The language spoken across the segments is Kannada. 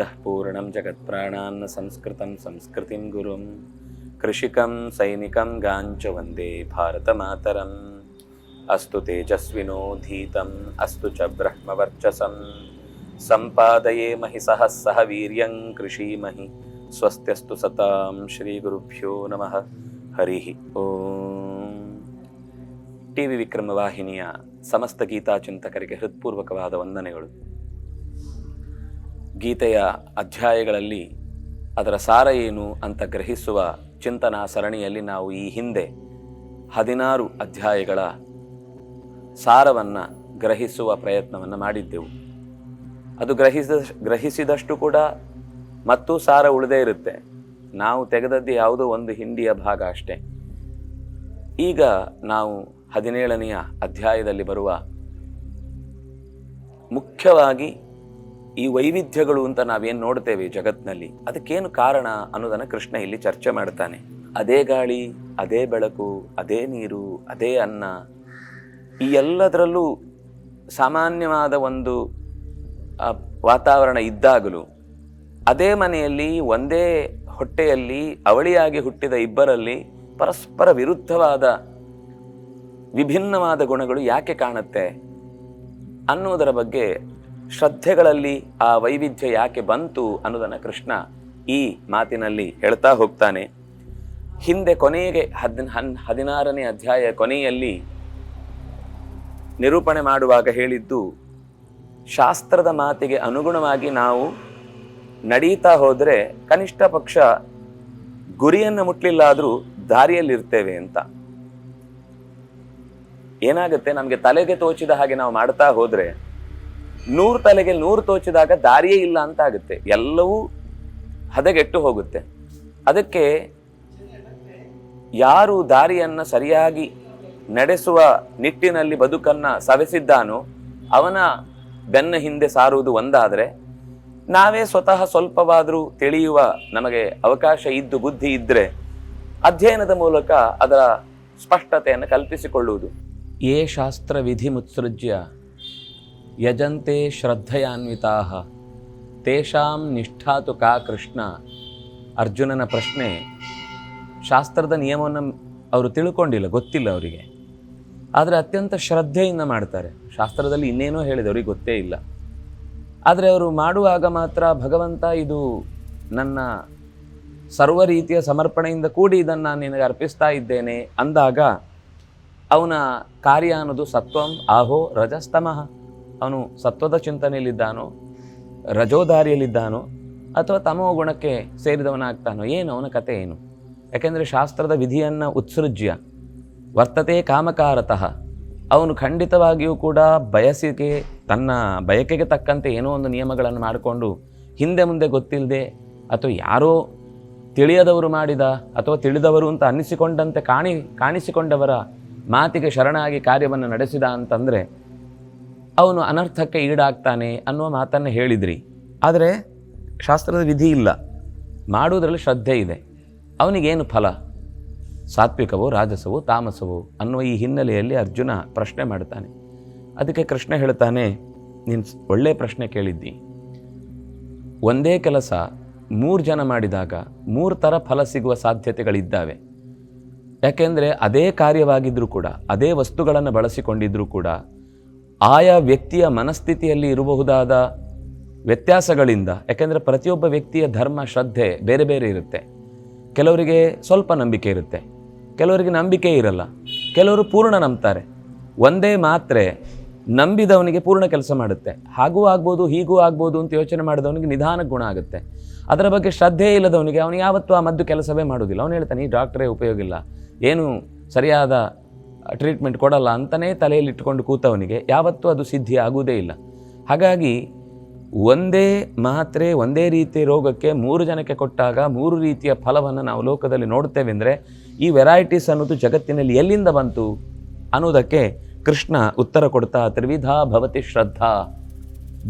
अधः पूर्णं जगत्प्राणान्न संस्कृतं संस्कृतिं गुरुं कृषिकं सैनिकं गाञ्च वन्दे भारतमातरम् अस्तु तेजस्विनो धीतम् अस्तु च ब्रह्मवर्चसं सम्पादये महि सह सह वीर्यं कृषीमहि स्वस्त्यस्तु सतां श्रीगुरुभ्यो नमः ಹರಿಃ ಓಂ ಟಿ ವಿ ವಿಕ್ರಮ ವಾಹಿನಿಯ ಸಮಸ್ತ ಗೀತಾ ಚಿಂತಕರಿಗೆ ಹೃತ್ಪೂರ್ವಕವಾದ ವಂದನೆಗಳು ಗೀತೆಯ ಅಧ್ಯಾಯಗಳಲ್ಲಿ ಅದರ ಸಾರ ಏನು ಅಂತ ಗ್ರಹಿಸುವ ಚಿಂತನಾ ಸರಣಿಯಲ್ಲಿ ನಾವು ಈ ಹಿಂದೆ ಹದಿನಾರು ಅಧ್ಯಾಯಗಳ ಸಾರವನ್ನು ಗ್ರಹಿಸುವ ಪ್ರಯತ್ನವನ್ನು ಮಾಡಿದ್ದೆವು. ಅದು ಗ್ರಹಿಸಿದ ಗ್ರಹಿಸಿದಷ್ಟು ಕೂಡ ಮತ್ತೂ ಸಾರ ಉಳಿದೇ ಇರುತ್ತೆ. ನಾವು ತೆಗೆದದ್ದು ಯಾವುದೋ ಒಂದು ಹಿಂಡಿಯ ಭಾಗ ಅಷ್ಟೇ. ಈಗ ನಾವು ಹದಿನೇಳನೆಯ ಅಧ್ಯಾಯದಲ್ಲಿ ಬರುವ ಮುಖ್ಯವಾಗಿ ಈ ವೈವಿಧ್ಯಗಳು ಅಂತ ನಾವೇನು ನೋಡ್ತೇವೆ ಜಗತ್ನಲ್ಲಿ, ಅದಕ್ಕೇನು ಕಾರಣ ಅನ್ನೋದನ್ನು ಕೃಷ್ಣ ಇಲ್ಲಿ ಚರ್ಚೆ ಮಾಡ್ತಾನೆ. ಅದೇ ಗಾಳಿ, ಅದೇ ಬೆಳಕು, ಅದೇ ನೀರು, ಅದೇ ಅನ್ನ, ಈ ಎಲ್ಲದರಲ್ಲೂ ಸಾಮಾನ್ಯವಾದ ಒಂದು ವಾತಾವರಣ ಇದ್ದಾಗಲೂ, ಅದೇ ಮನೆಯಲ್ಲಿ, ಒಂದೇ ಹೊಟ್ಟೆಯಲ್ಲಿ, ಅವಳಿಯಾಗಿ ಹುಟ್ಟಿದ ಇಬ್ಬರಲ್ಲಿ ಪರಸ್ಪರ ವಿರುದ್ಧವಾದ ವಿಭಿನ್ನವಾದ ಗುಣಗಳು ಯಾಕೆ ಕಾಣುತ್ತೆ ಅನ್ನೋದರ ಬಗ್ಗೆ ಶ್ರದ್ಧೆಗಳಲ್ಲಿ ಆ ವೈವಿಧ್ಯ ಯಾಕೆ ಬಂತು ಅನ್ನೋದನ್ನು ಕೃಷ್ಣ ಈ ಮಾತಿನಲ್ಲಿ ಹೇಳ್ತಾ ಹೋಗ್ತಾನೆ. ಹಿಂದೆ ಕೊನೆಗೆ ಹದಿನ, ಹನ್, ಹದಿನಾರನೇ ಅಧ್ಯಾಯ ಕೊನೆಯಲ್ಲಿ ನಿರೂಪಣೆ ಮಾಡುವಾಗ ಹೇಳಿದ್ದು, ಶಾಸ್ತ್ರದ ಮಾತಿಗೆ ಅನುಗುಣವಾಗಿ ನಾವು ನಡೀತಾ ಹೋದರೆ ಕನಿಷ್ಠ ಪಕ್ಷ ಗುರಿಯನ್ನು ಮುಟ್ಲಿಲ್ಲ ಆದರೂ ದಾರಿಯಲ್ಲಿರ್ತೇವೆ ಅಂತ. ಏನಾಗುತ್ತೆ? ನಮಗೆ ತಲೆಗೆ ತೋಚಿದ ಹಾಗೆ ನಾವು ಮಾಡ್ತಾ ಹೋದ್ರೆ ನೂರು ತಲೆಗೆ ನೂರು ತೋಚಿದಾಗ ದಾರಿಯೇ ಇಲ್ಲ ಅಂತ ಆಗುತ್ತೆ. ಎಲ್ಲವೂ ಹದಗೆಟ್ಟು ಹೋಗುತ್ತೆ. ಅದಕ್ಕೆ ಯಾರು ದಾರಿಯನ್ನು ಸರಿಯಾಗಿ ನಡೆಸುವ ನಿಟ್ಟಿನಲ್ಲಿ ಬದುಕನ್ನ ಸವೆಸಿದ್ದಾನೋ ಅವನ ಬೆನ್ನ ಹಿಂದೆ ಸಾರುವುದು ಒಂದಾದರೆ ನಾವೇ ಸ್ವತಃ ಸ್ವಲ್ಪವಾದರೂ ತಿಳಿಯುವ ನಮಗೆ ಅವಕಾಶ ಇದ್ದು ಬುದ್ಧಿ ಇದ್ರೆ ಅಧ್ಯಯನದ ಮೂಲಕ ಅದರ ಸ್ಪಷ್ಟತೆಯನ್ನು ಕಲ್ಪಿಸಿಕೊಳ್ಳುವುದು. ಏ ಶಾಸ್ತ್ರ ವಿಧಿ ಮುತ್ಸೃಜ್ಯ ಯಜಂತೆ ಶ್ರದ್ಧೆಯಾನ್ವಿತಾ, ತೇಷಾಂ ನಿಷ್ಠಾತು ಕಾ ಕೃಷ್ಣ? ಅರ್ಜುನನ ಪ್ರಶ್ನೆ, ಶಾಸ್ತ್ರದ ನಿಯಮವನ್ನು ಅವರು ತಿಳ್ಕೊಂಡಿಲ್ಲ, ಗೊತ್ತಿಲ್ಲ ಅವರಿಗೆ. ಆದರೆ ಅತ್ಯಂತ ಶ್ರದ್ಧೆಯಿಂದ ಮಾಡ್ತಾರೆ. ಶಾಸ್ತ್ರದಲ್ಲಿ ಇನ್ನೇನೋ ಹೇಳಿದೆ, ಅವ್ರಿಗೆ ಗೊತ್ತೇ ಇಲ್ಲ. ಆದರೆ ಅವರು ಮಾಡುವಾಗ ಮಾತ್ರ ಭಗವಂತ ಇದು ನನ್ನ ಸರ್ವ ರೀತಿಯ ಸಮರ್ಪಣೆಯಿಂದ ಕೂಡಿ ಇದನ್ನು ನಾನು ನಿನಗೆ ಅರ್ಪಿಸ್ತಾ ಇದ್ದೇನೆ ಅಂದಾಗ ಅವನ ಕಾರ್ಯ ಅನ್ನೋದು ಸತ್ವಂ, ಆಹೋ ರಜಸ್ತಮಃ. ಅವನು ಸತ್ವದ ಚಿಂತನೆಯಲ್ಲಿದ್ದಾನೋ, ರಜೋದಾರಿಯಲ್ಲಿದ್ದಾನೋ, ಅಥವಾ ತಮೋ ಗುಣಕ್ಕೆ ಸೇರಿದವನಾಗ್ತಾನೋ, ಏನು ಅವನ ಕತೆ ಏನು? ಯಾಕೆಂದರೆ ಶಾಸ್ತ್ರದ ವಿಧಿಯನ್ನು ಉತ್ಸೃಜ್ಯ, ವರ್ತತೆ ಕಾಮಕಾರತಃ, ಅವನು ಖಂಡಿತವಾಗಿಯೂ ಕೂಡ ಬಯಸಿಗೆ ತನ್ನ ಬಯಕೆಗೆ ತಕ್ಕಂತೆ ಏನೋ ಒಂದು ನಿಯಮಗಳನ್ನು ಮಾಡಿಕೊಂಡು ಹಿಂದೆ ಮುಂದೆ ಗೊತ್ತಿಲ್ಲದೆ, ಅಥವಾ ಯಾರೋ ತಿಳಿಯದವರು ಮಾಡಿದ, ಅಥವಾ ತಿಳಿದವರು ಅಂತ ಅನ್ನಿಸಿಕೊಂಡಂತೆ ಕಾಣಿ, ಕಾಣಿಸಿಕೊಂಡವರ ಮಾತಿಗೆ ಶರಣಾಗಿ ಕಾರ್ಯವನ್ನು ನಡೆಸಿದ ಅಂತಂದರೆ ಅವನು ಅನರ್ಥಕ್ಕೆ ಈಡಾಗ್ತಾನೆ ಅನ್ನುವ ಮಾತನ್ನು ಹೇಳಿದ್ರಿ. ಆದರೆ ಶಾಸ್ತ್ರದ ವಿಧಿ ಇಲ್ಲ. ಮಾಡುವುದರಲ್ಲಿ ಶ್ರದ್ಧೆ ಇದೆ. ಅವನಿಗೇನು ಫಲ? ಸಾತ್ವಿಕವೋ, ರಾಜಸವೋ, ತಾಮಸವೋ ಅನ್ನುವ ಈ ಹಿನ್ನೆಲೆಯಲ್ಲಿ ಅರ್ಜುನ ಪ್ರಶ್ನೆ ಮಾಡ್ತಾನೆ. ಅದಕ್ಕೆ ಕೃಷ್ಣ ಹೇಳ್ತಾನೆ, ನೀನು ಒಳ್ಳೆಯ ಪ್ರಶ್ನೆ ಕೇಳಿದ್ದಿ. ಒಂದೇ ಕೆಲಸ, ಮೂರು ಜನ ಮಾಡಿದಾಗ ಮೂರು ಥರ ಫಲ ಸಿಗುವ ಸಾಧ್ಯತೆಗಳಿದ್ದಾವೆ. ಯಾಕೆಂದರೆ ಅದೇ ಕಾರ್ಯವಾಗಿದ್ದರೂ ಕೂಡ, ಅದೇ ವಸ್ತುಗಳನ್ನು ಬಳಸಿಕೊಂಡಿದ್ದರೂ ಕೂಡ ಆಯಾ ವ್ಯಕ್ತಿಯ ಮನಸ್ಥಿತಿಯಲ್ಲಿ ಇರಬಹುದಾದ ವ್ಯತ್ಯಾಸಗಳಿಂದ, ಯಾಕೆಂದರೆ ಪ್ರತಿಯೊಬ್ಬ ವ್ಯಕ್ತಿಯ ಧರ್ಮ, ಶ್ರದ್ಧೆ ಬೇರೆ ಬೇರೆ ಇರುತ್ತೆ. ಕೆಲವರಿಗೆ ಸ್ವಲ್ಪ ನಂಬಿಕೆ ಇರುತ್ತೆ, ಕೆಲವರಿಗೆ ನಂಬಿಕೆ ಇರಲ್ಲ, ಕೆಲವರು ಪೂರ್ಣ ನಂಬ್ತಾರೆ. ಒಂದೇ ಮಾತ್ರೆ ನಂಬಿದವನಿಗೆ ಪೂರ್ಣ ಕೆಲಸ ಮಾಡುತ್ತೆ. ಹಾಗೂ ಆಗ್ಬೋದು, ಹೀಗೂ ಆಗ್ಬೋದು ಅಂತ ಯೋಚನೆ ಮಾಡಿದವನಿಗೆ ನಿಧಾನ ಗುಣ ಆಗುತ್ತೆ. ಅದರ ಬಗ್ಗೆ ಶ್ರದ್ಧೆ ಇಲ್ಲದವನಿಗೆ ಅವನು ಯಾವತ್ತೂ ಆ ಮದ್ದು ಕೆಲಸವೇ ಮಾಡೋದಿಲ್ಲ ಅವನು ಹೇಳ್ತಾನೆ, ಈ ಡಾಕ್ಟ್ರೇ ಉಪಯೋಗಿಲ್ಲ ಏನು ಸರಿಯಾದ ಟ್ರೀಟ್ಮೆಂಟ್ ಕೊಡಲ್ಲ ಅಂತಲೇ ತಲೆಯಲ್ಲಿ ಇಟ್ಕೊಂಡು ಕೂತವನಿಗೆ ಯಾವತ್ತೂ ಅದು ಸಿದ್ಧಿ ಆಗುವುದೇ ಇಲ್ಲ. ಹಾಗಾಗಿ ಒಂದೇ ಮಾತ್ರೆ, ಒಂದೇ ರೀತಿಯ ರೋಗಕ್ಕೆ ಮೂರು ಜನಕ್ಕೆ ಕೊಟ್ಟಾಗ ಮೂರು ರೀತಿಯ ಫಲವನ್ನು ನಾವು ಲೋಕದಲ್ಲಿ ನೋಡ್ತೇವೆ ಅಂದರೆ ಈ ವೆರೈಟೀಸ್ ಅನ್ನೋದು ಜಗತ್ತಿನಲ್ಲಿ ಎಲ್ಲಿಂದ ಬಂತು ಅನ್ನೋದಕ್ಕೆ ಕೃಷ್ಣ ಉತ್ತರ ಕೊಡ್ತಾ, ತ್ರಿವಿಧಾ ಭವತಿ ಶ್ರದ್ಧಾ,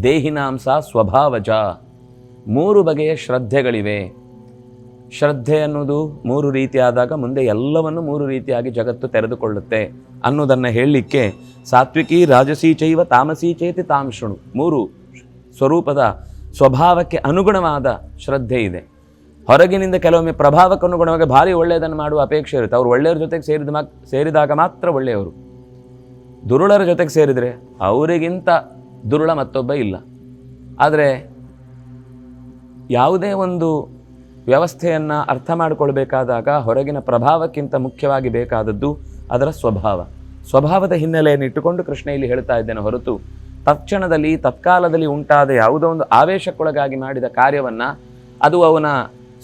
ದೇಹಿನಾಂಸ ಸ್ವಭಾವಜ. ಮೂರು ಬಗೆಯ ಶ್ರದ್ಧೆಗಳಿವೆ. ಶ್ರದ್ಧೆ ಅನ್ನೋದು ಮೂರು ರೀತಿಯಾದಾಗ ಮುಂದೆ ಎಲ್ಲವನ್ನು ಮೂರು ರೀತಿಯಾಗಿ ಜಗತ್ತು ತೆರೆದುಕೊಳ್ಳುತ್ತೆ ಅನ್ನೋದನ್ನು ಹೇಳಲಿಕ್ಕೆ ಸಾತ್ವಿಕಿ, ರಾಜಸಿ ಚೈವ, ತಾಮಸಿ ಚೇತಿ ತಾಂಶುಣು ಮೂರು ಸ್ವರೂಪದ ಸ್ವಭಾವಕ್ಕೆ ಅನುಗುಣವಾದ ಶ್ರದ್ಧೆ ಇದೆ. ಹೊರಗಿನಿಂದ ಕೆಲವೊಮ್ಮೆ ಪ್ರಭಾವಕ್ಕೆ ಅನುಗುಣವಾಗಿ ಭಾರಿ ಒಳ್ಳೆಯದನ್ನು ಮಾಡುವ ಅಪೇಕ್ಷೆ ಇರುತ್ತೆ. ಅವರು ಒಳ್ಳೆಯವ್ರ ಜೊತೆಗೆ ಸೇರಿದ ಮಾ ಸೇರಿದಾಗ ಮಾತ್ರ ಒಳ್ಳೆಯವರು. ದುರುಳರ ಜೊತೆಗೆ ಸೇರಿದರೆ ಅವರಿಗಿಂತ ದುರುಳ ಮತ್ತೊಬ್ಬ ಇಲ್ಲ. ಆದರೆ ಯಾವುದೇ ಒಂದು ವ್ಯವಸ್ಥೆಯನ್ನು ಅರ್ಥ ಮಾಡಿಕೊಳ್ಬೇಕಾದಾಗ ಹೊರಗಿನ ಪ್ರಭಾವಕ್ಕಿಂತ ಮುಖ್ಯವಾಗಿ ಬೇಕಾದದ್ದು ಅದರ ಸ್ವಭಾವ. ಸ್ವಭಾವದ ಹಿನ್ನೆಲೆಯನ್ನು ಇಟ್ಟುಕೊಂಡು ಕೃಷ್ಣ ಇಲ್ಲಿ ಹೇಳ್ತಾ ಇದ್ದೇನೆ ಹೊರತು ತಕ್ಷಣದಲ್ಲಿ ತತ್ಕಾಲದಲ್ಲಿ ಉಂಟಾದ ಯಾವುದೋ ಒಂದು ಆವೇಶಕ್ಕೊಳಗಾಗಿ ಮಾಡಿದ ಕಾರ್ಯವನ್ನು ಅದು ಅವನ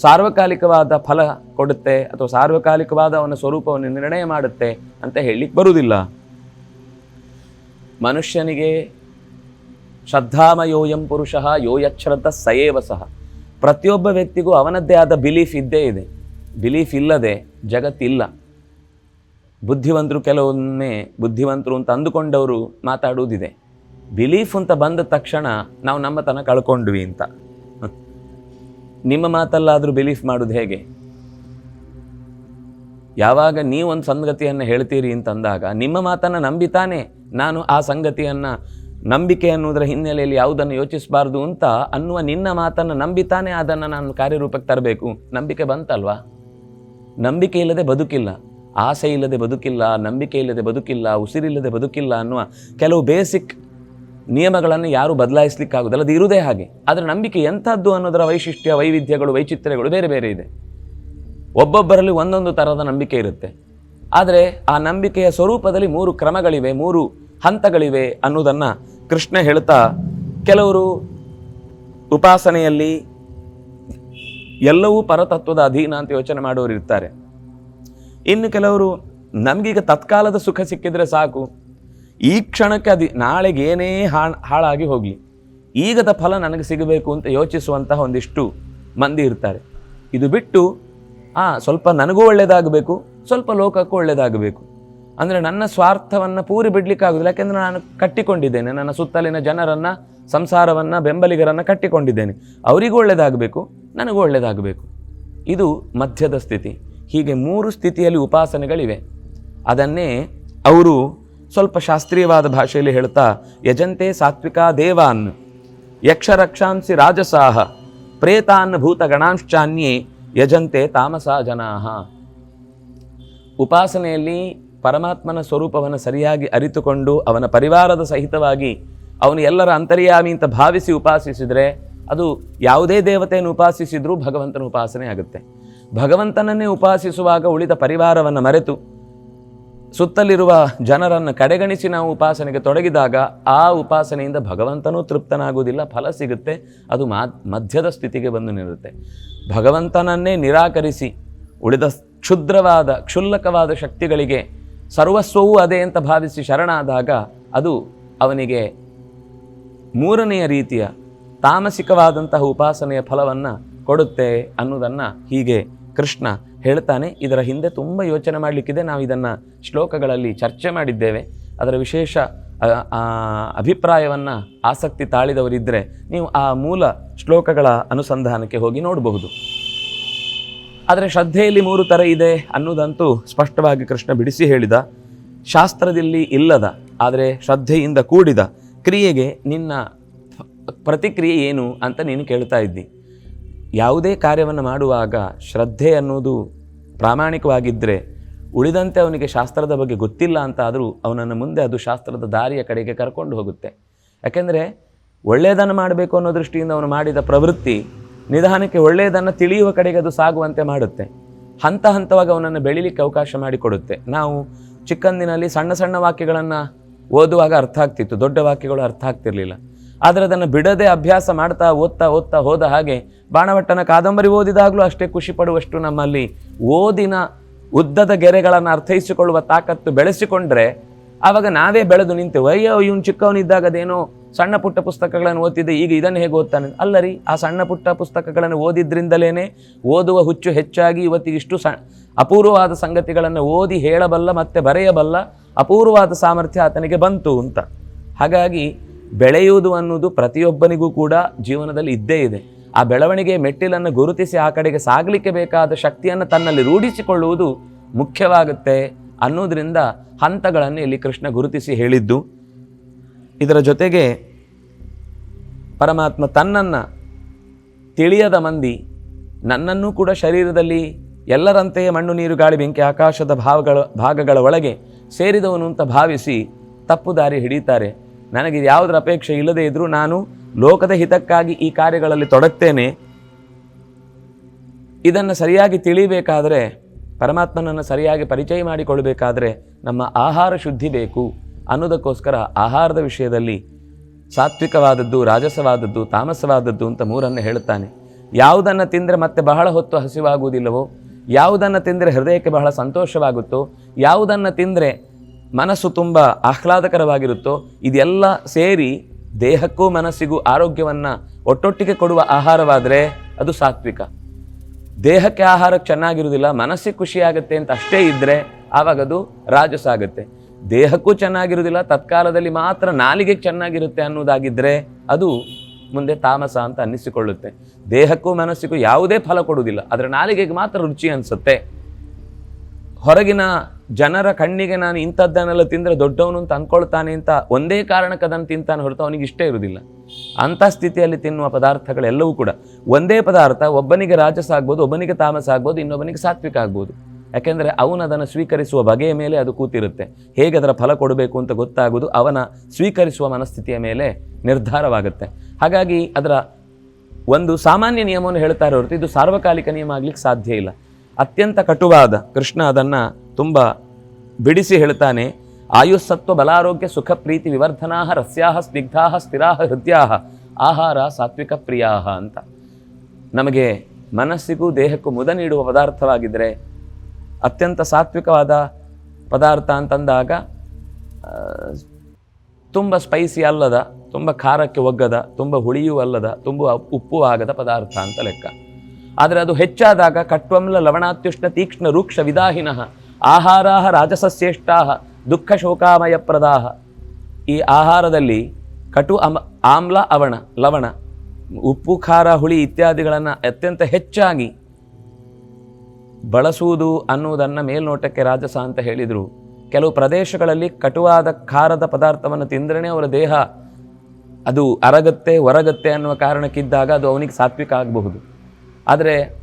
ಸಾರ್ವಕಾಲಿಕವಾದ ಫಲ ಕೊಡುತ್ತೆ ಅಥವಾ ಸಾರ್ವಕಾಲಿಕವಾದ ಅವನ ಸ್ವರೂಪವನ್ನು ನಿರ್ಣಯ ಮಾಡುತ್ತೆ ಅಂತ ಹೇಳಲಿಕ್ಕೆ ಬರುವುದಿಲ್ಲ. ಮನುಷ್ಯನಿಗೆ ಶ್ರದ್ಧಾಮಯೋಯಂ ಪುರುಷಃ ಯೋಯಚ್ಛ್ರದ್ಧ ಸಯೇವ ಸಹ. ಪ್ರತಿಯೊಬ್ಬ ವ್ಯಕ್ತಿಗೂ ಅವನದ್ದೇ ಆದ ಬಿಲೀಫ್ ಇದ್ದೇ ಇದೆ. ಬಿಲೀಫ್ ಇಲ್ಲದೆ ಜಗತ್ತಿಲ್ಲ. ಬುದ್ಧಿವಂತರು ಕೆಲವೊಮ್ಮೆ ಬುದ್ಧಿವಂತರು ಅಂತ ಅಂದುಕೊಂಡವರು ಮಾತಾಡುವುದಿದೆ. ಬಿಲೀಫ್ ಅಂತ ಬಂದ ತಕ್ಷಣ ನಾವು ನಮ್ಮ ತನ ಕಳ್ಕೊಂಡ್ವಿ ಅಂತ. ನಿಮ್ಮ ಮಾತಲ್ಲಾದರೂ ಬಿಲೀಫ್ ಮಾಡೋದು ಹೇಗೆ? ಯಾವಾಗ ನೀವೊಂದು ಸಂಗತಿಯನ್ನು ಹೇಳ್ತೀರಿ ಅಂತಂದಾಗ ನಿಮ್ಮ ಮಾತನ್ನು ನಂಬಿತಾನೆ ನಾನು ಆ ಸಂಗತಿಯನ್ನು ನಂಬಿಕೆ ಅನ್ನೋದರ ಹಿನ್ನೆಲೆಯಲ್ಲಿ ಯಾವುದನ್ನು ಯೋಚಿಸಬಾರ್ದು ಅಂತ ಅನ್ನುವ ನಿನ್ನ ಮಾತನ್ನು ನಂಬಿತಾನೆ ಅದನ್ನು ನಾನು ಕಾರ್ಯರೂಪಕ್ಕೆ ತರಬೇಕು. ನಂಬಿಕೆ ಬಂತಲ್ವಾ? ನಂಬಿಕೆ ಇಲ್ಲದೆ ಬದುಕಿಲ್ಲ. ಆಸೆ ಇಲ್ಲದೆ ಬದುಕಿಲ್ಲ, ನಂಬಿಕೆ ಇಲ್ಲದೆ ಬದುಕಿಲ್ಲ, ಉಸಿರಿಲ್ಲದೆ ಬದುಕಿಲ್ಲ ಅನ್ನುವ ಕೆಲವು ಬೇಸಿಕ್ ನಿಯಮಗಳನ್ನು ಯಾರೂ ಬದಲಾಯಿಸಲಿಕ್ಕಾಗೋದಲ್ಲ ಅದು ಇರುವುದೇ ಹಾಗೆ. ಆದರೆ ನಂಬಿಕೆ ಎಂಥದ್ದು ಅನ್ನೋದರ ವೈಶಿಷ್ಟ್ಯ, ವೈವಿಧ್ಯಗಳು, ವೈಚಿತ್ರ್ಯಗಳು ಬೇರೆ ಬೇರೆ ಇದೆ. ಒಬ್ಬೊಬ್ಬರಲ್ಲಿ ಒಂದೊಂದು ಥರದ ನಂಬಿಕೆ ಇರುತ್ತೆ. ಆದರೆ ಆ ನಂಬಿಕೆಯ ಸ್ವರೂಪದಲ್ಲಿ ಮೂರು ಕ್ರಮಗಳಿವೆ, ಮೂರು ಹಂತಗಳಿವೆ ಅನ್ನೋದನ್ನು ಕೃಷ್ಣ ಹೇಳ್ತಾ ಕೆಲವರು ಉಪಾಸನೆಯಲ್ಲಿ ಎಲ್ಲವೂ ಪರತತ್ವದ ಅಧೀನ ಅಂತ ಯೋಚನೆ ಮಾಡೋರು ಇರ್ತಾರೆ. ಇನ್ನು ಕೆಲವರು ನಮಗೀಗ ತತ್ಕಾಲದ ಸುಖ ಸಿಕ್ಕಿದ್ರೆ ಸಾಕು. ಈ ಕ್ಷಣಕ್ಕೆ ಅದಿ ನಾಳೆಗೆ ಏನೇ ಹಾಳ್, ಹಾಳಾಗಿ ಹೋಗಲಿ, ಈಗದ ಫಲ ನನಗೆ ಸಿಗಬೇಕು ಅಂತ ಯೋಚಿಸುವಂತಹ ಒಂದಿಷ್ಟು ಮಂದಿ ಇರ್ತಾರೆ. ಇದು ಬಿಟ್ಟು, ಆ, ಸ್ವಲ್ಪ ನನಗೂ ಒಳ್ಳೆಯದಾಗಬೇಕು ಸ್ವಲ್ಪ ಲೋಕಕ್ಕೂ ಒಳ್ಳೆಯದಾಗಬೇಕು ಅಂದರೆ ನನ್ನ ಸ್ವಾರ್ಥವನ್ನು ಪೂರಿ ಬಿಡಲಿಕ್ಕಾಗೋದಿಲ್ಲ ಯಾಕೆಂದರೆ ನಾನು ಕಟ್ಟಿಕೊಂಡಿದ್ದೇನೆ. ನನ್ನ ಸುತ್ತಲಿನ ಜನರನ್ನು, ಸಂಸಾರವನ್ನು, ಬೆಂಬಲಿಗರನ್ನು ಕಟ್ಟಿಕೊಂಡಿದ್ದೇನೆ. ಅವರಿಗೂ ಒಳ್ಳೆಯದಾಗಬೇಕು ನನಗೂ ಒಳ್ಳೆಯದಾಗಬೇಕು ಇದು ಮಧ್ಯದ ಸ್ಥಿತಿ. ಹೀಗೆ ಮೂರು ಸ್ಥಿತಿಯಲ್ಲಿ ಉಪಾಸನೆಗಳಿವೆ. ಅದನ್ನೇ ಅವರು ಸ್ವಲ್ಪ ಶಾಸ್ತ್ರೀಯವಾದ ಭಾಷೆಯಲ್ಲಿ ಹೇಳ್ತಾ, ಯಜಂತೆ ಸಾತ್ವಿಕಾ ದೇವಾನ್, ಯಕ್ಷರಕ್ಷಾಂಸಿ ರಾಜಸಾಹ, ಪ್ರೇತಾನ್ ಭೂತ ಭೂತಗಣಾಂಶ್ಚಾನ್ಯೇ, ಯಜಂತೆ ತಾಮಸ ಜನಾಹ. ಉಪಾಸನೆಯಲ್ಲಿ ಪರಮಾತ್ಮನ ಸ್ವರೂಪವನ್ನು ಸರಿಯಾಗಿ ಅರಿತುಕೊಂಡು ಅವನ ಪರಿವಾರದ ಸಹಿತವಾಗಿ ಅವನು ಎಲ್ಲರ ಅಂತರ್ಯಾಮಿ ಅಂತ ಭಾವಿಸಿ ಉಪಾಸಿಸಿದರೆ ಅದು ಯಾವುದೇ ದೇವತೆಯನ್ನು ಉಪಾಸಿಸಿದರೂ ಭಗವಂತನ ಉಪಾಸನೆ ಆಗುತ್ತೆ. ಭಗವಂತನನ್ನೇ ಉಪಾಸಿಸುವಾಗ ಉಳಿದ ಪರಿವಾರವನ್ನು ಮರೆತು ಸುತ್ತಲಿರುವ ಜನರನ್ನು ಕಡೆಗಣಿಸಿ ನಾವು ಉಪಾಸನೆಗೆ ತೊಡಗಿದಾಗ ಆ ಉಪಾಸನೆಯಿಂದ ಭಗವಂತನೂ ತೃಪ್ತನಾಗುವುದಿಲ್ಲ, ಫಲ ಸಿಗುತ್ತೆ, ಅದು ಮಧ್ಯದ ಸ್ಥಿತಿಗೆ ಬಂದು ನಿಲ್ಲುತ್ತೆ. ಭಗವಂತನನ್ನೇ ನಿರಾಕರಿಸಿ ಉಳಿದ ಕ್ಷುದ್ರವಾದ, ಕ್ಷುಲ್ಲಕವಾದ ಶಕ್ತಿಗಳಿಗೆ ಸರ್ವಸ್ವವೂ ಅದೇ ಅಂತ ಭಾವಿಸಿ ಶರಣಾದಾಗ ಅದು ಅವನಿಗೆ ಮೂರನೆಯ ರೀತಿಯ ತಾಮಸಿಕವಾದಂತಹ ಉಪಾಸನೆಯ ಫಲವನ್ನು ಕೊಡುತ್ತೆ ಅನ್ನೋದನ್ನು ಹೀಗೆ ಕೃಷ್ಣ ಹೇಳ್ತಾನೆ. ಇದರ ಹಿಂದೆ ತುಂಬ ಯೋಚನೆ ಮಾಡಲಿಕ್ಕಿದೆ. ನಾವು ಇದನ್ನು ಶ್ಲೋಕಗಳಲ್ಲಿ ಚರ್ಚೆ ಮಾಡಿದ್ದೇವೆ. ಅದರ ವಿಶೇಷ ಅಭಿಪ್ರಾಯವನ್ನು ಆಸಕ್ತಿ ತಾಳಿದವರಿದ್ದರೆ ನೀವು ಆ ಮೂಲ ಶ್ಲೋಕಗಳ ಅನುಸಂಧಾನಕ್ಕೆ ಹೋಗಿ ನೋಡಬಹುದು. ಆದರೆ ಶ್ರದ್ಧೆಯಲ್ಲಿ ಮೂರು ಥರ ಇದೆ ಅನ್ನೋದಂತೂ ಸ್ಪಷ್ಟವಾಗಿ ಕೃಷ್ಣ ಬಿಡಿಸಿ ಹೇಳಿದ. ಶಾಸ್ತ್ರದಲ್ಲಿ ಇಲ್ಲದ, ಆದರೆ ಶ್ರದ್ಧೆಯಿಂದ ಕೂಡಿದ ಕ್ರಿಯೆಗೆ ನಿನ್ನ ಪ್ರತಿಕ್ರಿಯೆ ಏನು ಅಂತ ನೀನು ಕೇಳ್ತಾ ಇದ್ದಿ. ಯಾವುದೇ ಕಾರ್ಯವನ್ನು ಮಾಡುವಾಗ ಶ್ರದ್ಧೆ ಅನ್ನೋದು ಪ್ರಾಮಾಣಿಕವಾಗಿದ್ದರೆ ಉಳಿದಂತೆ ಅವನಿಗೆ ಶಾಸ್ತ್ರದ ಬಗ್ಗೆ ಗೊತ್ತಿಲ್ಲ ಅಂತಾದರೂ ಅವನನ್ನು ಮುಂದೆ ಅದು ಶಾಸ್ತ್ರದ ದಾರಿಯ ಕಡೆಗೆ ಕರ್ಕೊಂಡು ಹೋಗುತ್ತೆ. ಯಾಕೆಂದರೆ ಒಳ್ಳೆಯದನ್ನು ಮಾಡಬೇಕು ಅನ್ನೋ ದೃಷ್ಟಿಯಿಂದ ಅವನು ಮಾಡಿದ ಪ್ರವೃತ್ತಿ ನಿಧಾನಕ್ಕೆ ಒಳ್ಳೆಯದನ್ನು ತಿಳಿಯುವ ಕಡೆಗೆ ಅದು ಸಾಗುವಂತೆ ಮಾಡುತ್ತೆ. ಹಂತ ಹಂತವಾಗಿ ಅವನನ್ನು ಬೆಳಿಲಿಕ್ಕೆ ಅವಕಾಶ ಮಾಡಿಕೊಡುತ್ತೆ. ನಾವು ಚಿಕ್ಕಂದಿನಲ್ಲಿ ಸಣ್ಣ ಸಣ್ಣ ವಾಕ್ಯಗಳನ್ನು ಓದುವಾಗ ಅರ್ಥ ಆಗ್ತಿತ್ತು. ದೊಡ್ಡ ವಾಕ್ಯಗಳು ಅರ್ಥ ಆಗ್ತಿರಲಿಲ್ಲ. ಆದರೆ ಅದನ್ನು ಬಿಡದೆ ಅಭ್ಯಾಸ ಮಾಡ್ತಾ ಓದ್ತಾ ಓದ್ತಾ ಹೋದ ಹಾಗೆ ಬಾಣಭಟ್ಟನ ಕಾದಂಬರಿ ಓದಿದಾಗಲೂ ಅಷ್ಟೇ ಖುಷಿ ಪಡುವಷ್ಟು ನಮ್ಮಲ್ಲಿ ಓದಿನ ಉದ್ದದ ಗೆರೆಗಳನ್ನು ಅರ್ಥೈಸಿಕೊಳ್ಳುವ ತಾಕತ್ತು ಬೆಳೆಸಿಕೊಂಡ್ರೆ ಆವಾಗ ನಾವೇ ಬೆಳೆದು ನಿಂತೆ, ಅಯ್ಯೋ, ಇವನು ಚಿಕ್ಕವನಿದ್ದಾಗ ಅದೇನೋ ಸಣ್ಣ ಪುಟ್ಟ ಪುಸ್ತಕಗಳನ್ನು ಓದ್ತಿದ್ದೆ, ಈಗ ಇದನ್ನು ಹೇಗೆ ಓದ್ತಾನೆ? ಅಲ್ಲ ರೀ ಆ ಸಣ್ಣ ಪುಟ್ಟ ಪುಸ್ತಕಗಳನ್ನು ಓದಿದ್ರಿಂದಲೇ ಓದುವ ಹುಚ್ಚು ಹೆಚ್ಚಾಗಿ ಇವತ್ತಿಗೆ ಇಷ್ಟು ಸ, ಅಪೂರ್ವವಾದ ಸಂಗತಿಗಳನ್ನು ಓದಿ ಹೇಳಬಲ್ಲ ಮತ್ತೆ ಬರೆಯಬಲ್ಲ ಅಪೂರ್ವವಾದ ಸಾಮರ್ಥ್ಯ ಆತನಿಗೆ ಬಂತು ಅಂತ. ಹಾಗಾಗಿ ಬೆಳೆಯುವುದು ಅನ್ನೋದು ಪ್ರತಿಯೊಬ್ಬನಿಗೂ ಕೂಡ ಜೀವನದಲ್ಲಿ ಇದ್ದೇ ಇದೆ. ಆ ಬೆಳವಣಿಗೆ ಮೆಟ್ಟಿಲನ್ನು ಗುರುತಿಸಿ ಆ ಕಡೆಗೆ ಸಾಗಲಿಕ್ಕೆ ಬೇಕಾದ ಶಕ್ತಿಯನ್ನು ತನ್ನಲ್ಲಿ ರೂಢಿಸಿಕೊಳ್ಳುವುದು ಮುಖ್ಯವಾಗುತ್ತೆ ಅನ್ನೋದರಿಂದ ಹಂತಗಳನ್ನು ಇಲ್ಲಿ ಕೃಷ್ಣ ಗುರುತಿಸಿ ಹೇಳಿದ್ದು. ಇದರ ಜೊತೆಗೆ ಪರಮಾತ್ಮ ತನ್ನನ್ನು ತಿಳಿಯದ ಮಂದಿ, ನನ್ನನ್ನು ಕೂಡ ಶರೀರದಲ್ಲಿ ಎಲ್ಲರಂತೆಯೇ ಮಣ್ಣು, ನೀರು, ಗಾಳಿ, ಬೆಂಕಿ, ಆಕಾಶದ ಭಾವಗಳ, ಭಾಗಗಳ ಒಳಗೆ ಸೇರಿದವನು ಅಂತ ಭಾವಿಸಿ ತಪ್ಪು ದಾರಿ ಹಿಡಿತಾರೆ ನನಗೆ ಯಾವುದರ ಅಪೇಕ್ಷೆ ಇಲ್ಲದೇ ಇದ್ದರೂ ನಾನು ಲೋಕದ ಹಿತಕ್ಕಾಗಿ ಈ ಕಾರ್ಯಗಳಲ್ಲಿ ತೊಡಗ್ತೇನೆ. ಇದನ್ನು ಸರಿಯಾಗಿ ತಿಳಿಬೇಕಾದರೆ, ಪರಮಾತ್ಮನನ್ನು ಸರಿಯಾಗಿ ಪರಿಚಯ ಮಾಡಿಕೊಳ್ಬೇಕಾದರೆ ನಮ್ಮ ಆಹಾರ ಶುದ್ಧಿ ಬೇಕು. ಅನ್ನೋದಕ್ಕೋಸ್ಕರ ಆಹಾರದ ವಿಷಯದಲ್ಲಿ ಸಾತ್ವಿಕವಾದದ್ದು, ರಾಜಸವಾದದ್ದು, ತಾಮಸವಾದದ್ದು ಅಂತ ಮೂರನ್ನು ಹೇಳುತ್ತಾನೆ. ಯಾವುದನ್ನು ತಿಂದರೆ ಮತ್ತೆ ಬಹಳ ಹೊತ್ತು ಹಸಿವಾಗುವುದಿಲ್ಲವೋ, ಯಾವುದನ್ನು ತಿಂದರೆ ಹೃದಯಕ್ಕೆ ಬಹಳ ಸಂತೋಷವಾಗುತ್ತೋ, ಯಾವುದನ್ನು ತಿಂದರೆ ಮನಸ್ಸು ತುಂಬ ಆಹ್ಲಾದಕರವಾಗಿರುತ್ತೋ, ಇದೆಲ್ಲ ಸೇರಿ ದೇಹಕ್ಕೂ ಮನಸ್ಸಿಗೂ ಆರೋಗ್ಯವನ್ನು ಒಟ್ಟೊಟ್ಟಿಗೆ ಕೊಡುವ ಆಹಾರವಾದರೆ ಅದು ಸಾತ್ವಿಕ. ದೇಹಕ್ಕೆ ಆಹಾರ ಚೆನ್ನಾಗಿರುವುದಿಲ್ಲ, ಮನಸ್ಸಿಗೆ ಖುಷಿಯಾಗುತ್ತೆ ಅಂತ ಅಷ್ಟೇ ಇದ್ದರೆ ಆವಾಗ ಅದು ರಾಜಸ ಆಗುತ್ತೆ. ದೇಹಕ್ಕೂ ಚೆನ್ನಾಗಿರುವುದಿಲ್ಲ, ತತ್ಕಾಲದಲ್ಲಿ ಮಾತ್ರ ನಾಲಿಗೆಗೆ ಚೆನ್ನಾಗಿರುತ್ತೆ ಅನ್ನೋದಾಗಿದ್ದರೆ ಅದು ಮುಂದೆ ತಾಮಸ ಅಂತ ಅನ್ನಿಸಿಕೊಳ್ಳುತ್ತೆ. ದೇಹಕ್ಕೂ ಮನಸ್ಸಿಗೂ ಯಾವುದೇ ಫಲ ಕೊಡುವುದಿಲ್ಲ ಅದರ ನಾಲಿಗೆಗೆ ಮಾತ್ರ ರುಚಿ ಅನಿಸುತ್ತೆ. ಹೊರಗಿನ ಜನರ ಕಣ್ಣಿಗೆ ನಾನು ಇಂಥದ್ದನ್ನೆಲ್ಲ ತಿಂದರೆ ದೊಡ್ಡವನು ಅಂತ ಅಂದ್ಕೊಳ್ತಾನೆ ಅಂತ ಒಂದೇ ಕಾರಣಕ್ಕೆ ಅದನ್ನು ತಿಂತಾನೆ ಹೊರತು ಅವನಿಗೆ ಇಷ್ಟ ಇರುವುದಿಲ್ಲ. ಅಂಥ ಸ್ಥಿತಿಯಲ್ಲಿ ತಿನ್ನುವ ಪದಾರ್ಥಗಳೆಲ್ಲವೂ ಕೂಡ ಒಂದೇ ಪದಾರ್ಥ, ಒಬ್ಬನಿಗೆ ರಾಜಸ ಆಗ್ಬೋದು, ಒಬ್ಬನಿಗೆ ತಾಮಸ ಆಗ್ಬೋದು, ಇನ್ನೊಬ್ಬನಿಗೆ ಸಾತ್ವಿಕ ಆಗ್ಬೋದು. ಯಾಕೆಂದರೆ ಅವನು ಅದನ್ನು ಸ್ವೀಕರಿಸುವ ಬಗೆಯ ಮೇಲೆ ಅದು ಕೂತಿರುತ್ತೆ. ಹೇಗೆ ಅದರ ಫಲ ಕೊಡಬೇಕು ಅಂತ ಗೊತ್ತಾಗುವುದು ಅವನ ಸ್ವೀಕರಿಸುವ ಮನಸ್ಥಿತಿಯ ಮೇಲೆ ನಿರ್ಧಾರವಾಗುತ್ತೆ. ಹಾಗಾಗಿ ಅದರ ಒಂದು ಸಾಮಾನ್ಯ ನಿಯಮವನ್ನು ಹೇಳ್ತಾರೆ ಹೊರತು ಇದು ಸಾರ್ವಕಾಲಿಕ ನಿಯಮ ಆಗ್ಲಿಕ್ಕೆ ಸಾಧ್ಯ ಇಲ್ಲ. ಅತ್ಯಂತ ಕಟುವಾದ ಕೃಷ್ಣ ಅದನ್ನು ತುಂಬ ಬಿಡಿಸಿ ಹೇಳ್ತಾನೆ, ಆಯುಸ್ಸತ್ವ ಬಲಾರೋಗ್ಯ ಸುಖ ಪ್ರೀತಿ ವಿವರ್ಧನಾ ರಸ್ಯಾಹ ಸ್ನಿಗ್ಧಾ ಸ್ಥಿರಾ ಹೃದಯಾ ಆಹಾರ ಸಾತ್ವಿಕ ಪ್ರಿಯಾಹ ಅಂತ. ನಮಗೆ ಮನಸ್ಸಿಗೂ ದೇಹಕ್ಕೂ ಮುದ ನೀಡುವ ಪದಾರ್ಥವಾಗಿದ್ದರೆ ಅತ್ಯಂತ ಸಾತ್ವಿಕವಾದ ಪದಾರ್ಥ ಅಂತಂದಾಗ ತುಂಬ ಸ್ಪೈಸಿ ಅಲ್ಲದ, ತುಂಬ ಖಾರಕ್ಕೆ ಒಗ್ಗದ, ತುಂಬ ಹುಳಿಯೂ ಅಲ್ಲದ, ತುಂಬ ಉಪ್ಪು ಆಗದ ಪದಾರ್ಥ ಅಂತ ಲೆಕ್ಕ. ಆದರೆ ಅದು ಹೆಚ್ಚಾದಾಗ ಕಟ್ವಮ್ಲ ಲವಣಾತ್ಯುಷ್ಣ ತೀಕ್ಷ್ಣ ರೂಕ್ಷ ವಿದಾಹಿನಃ, ಆಹಾರಾಹ ರಾಜಸಸ್ಯೇಷ್ಟಾಹ, ದುಃಖ ಶೋಕಾಮಯ ಪ್ರದಾಹ. ಈ ಆಹಾರದಲ್ಲಿ ಕಟು ಅಮ, ಆಮ್ಲ, ಅವಣ, ಲವಣ, ಉಪ್ಪು, ಖಾರ, ಹುಳಿ ಇತ್ಯಾದಿಗಳನ್ನು ಅತ್ಯಂತ ಹೆಚ್ಚಾಗಿ ಬಳಸುವುದು ಅನ್ನುವುದನ್ನು ಮೇಲ್ನೋಟಕ್ಕೆ ರಾಜಸ ಅಂತ ಹೇಳಿದರು. ಕೆಲವು ಪ್ರದೇಶಗಳಲ್ಲಿ ಕಟುವಾದ ಖಾರದ ಪದಾರ್ಥವನ್ನು ತಿಂದ್ರೇ ಅವರ ದೇಹ ಅದು ಅರಗತ್ತೆ ಹೊರಗತ್ತೆ ಅನ್ನುವ ಕಾರಣಕ್ಕಿದ್ದಾಗ ಅದು ಅವನಿಗೆ ಸಾತ್ವಿಕ ಆಗಬಹುದು. ಆದರೆ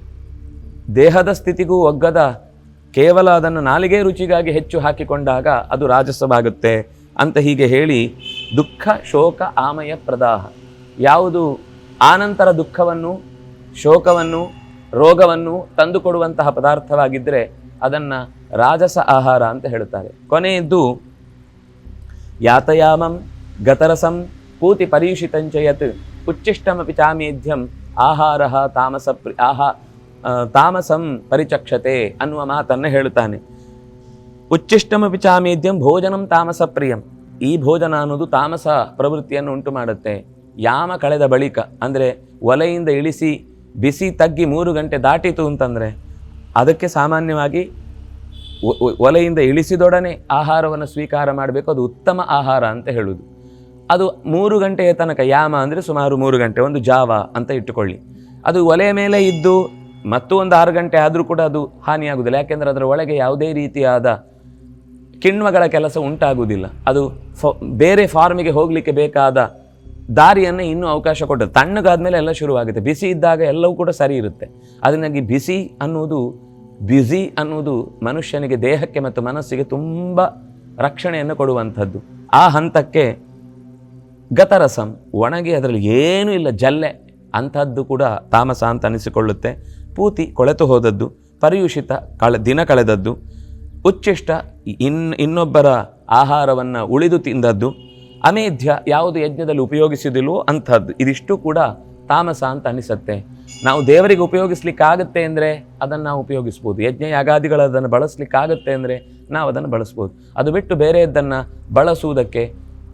ದೇಹದ ಸ್ಥಿತಿಗೂ ಒಗ್ಗದ ಕೇವಲ ಅದನ್ನು ನಾಲಿಗೆ ರುಚಿಗಾಗಿ ಹೆಚ್ಚು ಹಾಕಿಕೊಂಡಾಗ ಅದು ರಾಜಸವಾಗುತ್ತೆ ಅಂತ ಹೀಗೆ ಹೇಳಿ ದುಃಖ, ಶೋಕ, ಆಮಯ, ಪ್ರದಾಹ. ಯಾವುದು ಆನಂತರ ದುಃಖವನ್ನು, ಶೋಕವನ್ನು ರೋಗವನ್ನು ತಂದುಕೊಡುವಂತಹ ಪದಾರ್ಥವಾಗಿದ್ದರೆ ಅದನ್ನು ರಾಜಸ ಆಹಾರ ಅಂತ ಹೇಳುತ್ತಾರೆ. ಕೊನೆಯದ್ದು, ಯಾತಯಾಮಂ ಗತರಸಂ ಪೂತಿ ಪರೀಷಿತಂಚಯತ್ ಉಚ್ಚಿಷ್ಟಮಪಿ ಚಾಮೇಧ್ಯಂ ಆಹಾರ ತಾಮಸ ಪ್ರಿ ಆಹಾ ತಾಮಸಂ ಪರಿಚಕ್ಷತೆ ಅನ್ನುವ ಮಾತನ್ನು ಹೇಳುತ್ತಾನೆ. ಉಚ್ಚಿಷ್ಟಮಪಿ ಚಾಮೇಧ್ಯಂ ಭೋಜನಂ ತಾಮಸ ಪ್ರಿಯಂ. ಈ ಭೋಜನ ಅನ್ನೋದು ತಾಮಸ ಪ್ರವೃತ್ತಿಯನ್ನು ಉಂಟು ಮಾಡುತ್ತೆ ಯಾಮ ಕಳೆದ ಬಳಿಕ, ಅಂದರೆ ಒಲೆಯಿಂದ ಇಳಿಸಿ ಬಿಸಿ ತಗ್ಗಿ ಮೂರು ಗಂಟೆ ದಾಟಿತು ಅಂತಂದರೆ ಅದಕ್ಕೆ ಸಾಮಾನ್ಯವಾಗಿ ಒಲೆಯಿಂದ ಇಳಿಸಿದೊಡನೆ ಆಹಾರವನ್ನು ಸ್ವೀಕಾರ ಮಾಡಬೇಕು. ಅದು ಉತ್ತಮ ಆಹಾರ ಅಂತ ಹೇಳುವುದು ಅದು ಮೂರು ಗಂಟೆಯ ತನಕ, ಯಾಮ ಅಂದರೆ ಸುಮಾರು ಮೂರು ಗಂಟೆ, ಒಂದು ಜಾವ ಅಂತ ಇಟ್ಟುಕೊಳ್ಳಿ. ಅದು ಒಲೆಯ ಮೇಲೆ ಇದ್ದು ಮತ್ತು ಒಂದು ಆರು ಗಂಟೆ ಆದರೂ ಕೂಡ ಅದು ಹಾನಿಯಾಗುವುದಿಲ್ಲ ಯಾಕೆಂದರೆ ಅದರ ಒಳಗೆ ಯಾವುದೇ ರೀತಿಯಾದ ಕಿಣ್ವಗಳ ಕೆಲಸ ಉಂಟಾಗುವುದಿಲ್ಲ ಅದು ಫ, ಬೇರೆ ಫಾರ್ಮಿಗೆ ಹೋಗಲಿಕ್ಕೆ ಬೇಕಾದ ದಾರಿಯನ್ನು ಇನ್ನೂ ಅವಕಾಶ ಕೊಟ್ಟದ್ದು ತಣ್ಣಗಾದ್ಮೇಲೆ ಎಲ್ಲ ಶುರುವಾಗುತ್ತೆ. ಬಿಸಿ ಇದ್ದಾಗ ಎಲ್ಲವೂ ಕೂಡ ಸರಿ ಇರುತ್ತೆ. ಅದನ್ನಾಗಿ ಬಿಸಿ ಅನ್ನೋದು ಬ್ಯುಸಿ ಅನ್ನೋದು ಮನುಷ್ಯನಿಗೆ ದೇಹಕ್ಕೆ ಮತ್ತು ಮನಸ್ಸಿಗೆ ತುಂಬ ರಕ್ಷಣೆಯನ್ನು ಕೊಡುವಂಥದ್ದು. ಆ ಹಂತಕ್ಕೆ ಗತರಸಂ, ಒಣಗಿ ಅದರಲ್ಲಿ ಏನೂ ಇಲ್ಲ, ಜಲ್ಲೆ ಅಂಥದ್ದು ಕೂಡ ತಾಮಸ ಅಂತ ಅನಿಸಿಕೊಳ್ಳುತ್ತೆ. ಪೂತಿ ಕೊಳೆತು ಹೋದದ್ದು, ಪರಿಯುಷಿತ ಕಳೆ, ದಿನ ಕಳೆದದ್ದು ಉಚ್ಚಿಷ್ಟ ಇನ್, ಇನ್ನೊಬ್ಬರ ಆಹಾರವನ್ನು ಉಳಿದು ತಿಂದದ್ದು ಅಮೇಧ್ಯ ಯಾವುದು ಯಜ್ಞದಲ್ಲಿ ಉಪಯೋಗಿಸಿದಿಲ್ಲೋ ಅಂಥದ್ದು. ಇದಿಷ್ಟು ಕೂಡ ತಾಮಸ ಅಂತ ಅನಿಸುತ್ತೆ. ನಾವು ದೇವರಿಗೆ ಉಪಯೋಗಿಸ್ಲಿಕ್ಕಾಗತ್ತೆ ಅಂದರೆ ಅದನ್ನು ನಾವು ಉಪಯೋಗಿಸ್ಬೋದು. ಯಜ್ಞ ಯಾಗಾದಿಗಳು ಅದನ್ನು ಬಳಸಲಿಕ್ಕಾಗತ್ತೆ ಅಂದರೆ ನಾವು ಅದನ್ನು ಬಳಸ್ಬೋದು. ಅದು ಬಿಟ್ಟು ಬೇರೆಯದ್ದನ್ನು ಬಳಸುವುದಕ್ಕೆ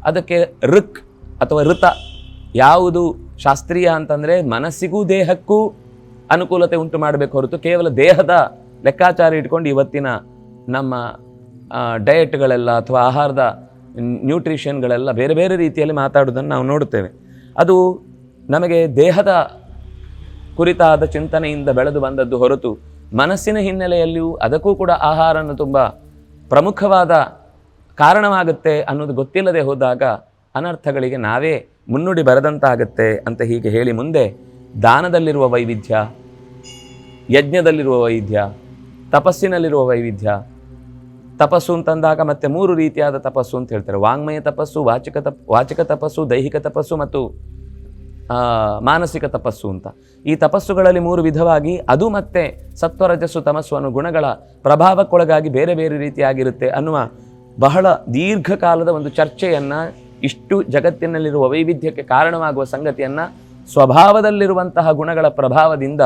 ಅದಕ್ಕೆ ಋಕ್ ಅಥವಾ ಋತ ಯಾವುದು ಶಾಸ್ತ್ರೀಯ ಅಂತಂದರೆ ಮನಸ್ಸಿಗೂ ದೇಹಕ್ಕೂ ಅನುಕೂಲತೆ ಉಂಟು ಮಾಡಬೇಕು ಹೊರತು ಕೇವಲ ದೇಹದ ಲೆಕ್ಕಾಚಾರ ಇಟ್ಕೊಂಡು ಇವತ್ತಿನ ನಮ್ಮ ಡಯಟ್ಗಳೆಲ್ಲ ಅಥವಾ ಆಹಾರದ ನ್ಯೂಟ್ರಿಷನ್ಗಳೆಲ್ಲ ಬೇರೆ ಬೇರೆ ರೀತಿಯಲ್ಲಿ ಮಾತಾಡೋದನ್ನು ನಾವು ನೋಡುತ್ತೇವೆ. ಅದು ನಮಗೆ ದೇಹದ ಕುರಿತಾದ ಚಿಂತನೆಯಿಂದ ಬೆಳೆದು ಬಂದದ್ದು ಹೊರತು ಮನಸ್ಸಿನ ಹಿನ್ನೆಲೆಯಲ್ಲಿಯೂ ಅದಕ್ಕೂ ಕೂಡ ಆಹಾರನ ತುಂಬ ಪ್ರಮುಖವಾದ ಕಾರಣವಾಗುತ್ತೆ ಅನ್ನೋದು ಗೊತ್ತಿಲ್ಲದೆ ಹೋದಾಗ ಅನರ್ಥಗಳಿಗೆ ನಾವೇ ಮುನ್ನುಡಿ ಬರೆದಂತಾಗತ್ತೆ ಅಂತ ಹೀಗೆ ಹೇಳಿ ಮುಂದೆ ದಾನದಲ್ಲಿರುವ ವೈವಿಧ್ಯ, ಯಜ್ಞದಲ್ಲಿರುವ ವೈವಿಧ್ಯ, ತಪಸ್ಸಿನಲ್ಲಿರುವ ವೈವಿಧ್ಯ ತಪಸ್ಸು ಅಂತಂದಾಗ ಮತ್ತೆ ಮೂರು ರೀತಿಯಾದ ತಪಸ್ಸು ಅಂತ ಹೇಳ್ತಾರೆ. ವಾಂಗ್ಮಯ ತಪಸ್ಸು, ವಾಚಿಕ ತಪ್, ವಾಚಿಕ ತಪಸ್ಸು, ದೈಹಿಕ ತಪಸ್ಸು ಮತ್ತು ಮಾನಸಿಕ ತಪಸ್ಸು ಅಂತ. ಈ ತಪಸ್ಸುಗಳಲ್ಲಿ ಮೂರು ವಿಧವಾಗಿ ಅದು ಮತ್ತೆ ಸತ್ವರಜಸ್ಸು, ತಮಸ್ಸು ಅನ್ನೋ ಗುಣಗಳ ಪ್ರಭಾವಕ್ಕೊಳಗಾಗಿ ಬೇರೆ ಬೇರೆ ರೀತಿಯಾಗಿರುತ್ತೆ ಅನ್ನುವ ಬಹಳ ದೀರ್ಘಕಾಲದ ಒಂದು ಚರ್ಚೆಯನ್ನು ಇಷ್ಟು ಜಗತ್ತಿನಲ್ಲಿರುವ ವೈವಿಧ್ಯಕ್ಕೆ ಕಾರಣವಾಗುವ ಸಂಗತಿಯನ್ನು ಸ್ವಭಾವದಲ್ಲಿರುವಂತಹ ಗುಣಗಳ ಪ್ರಭಾವದಿಂದ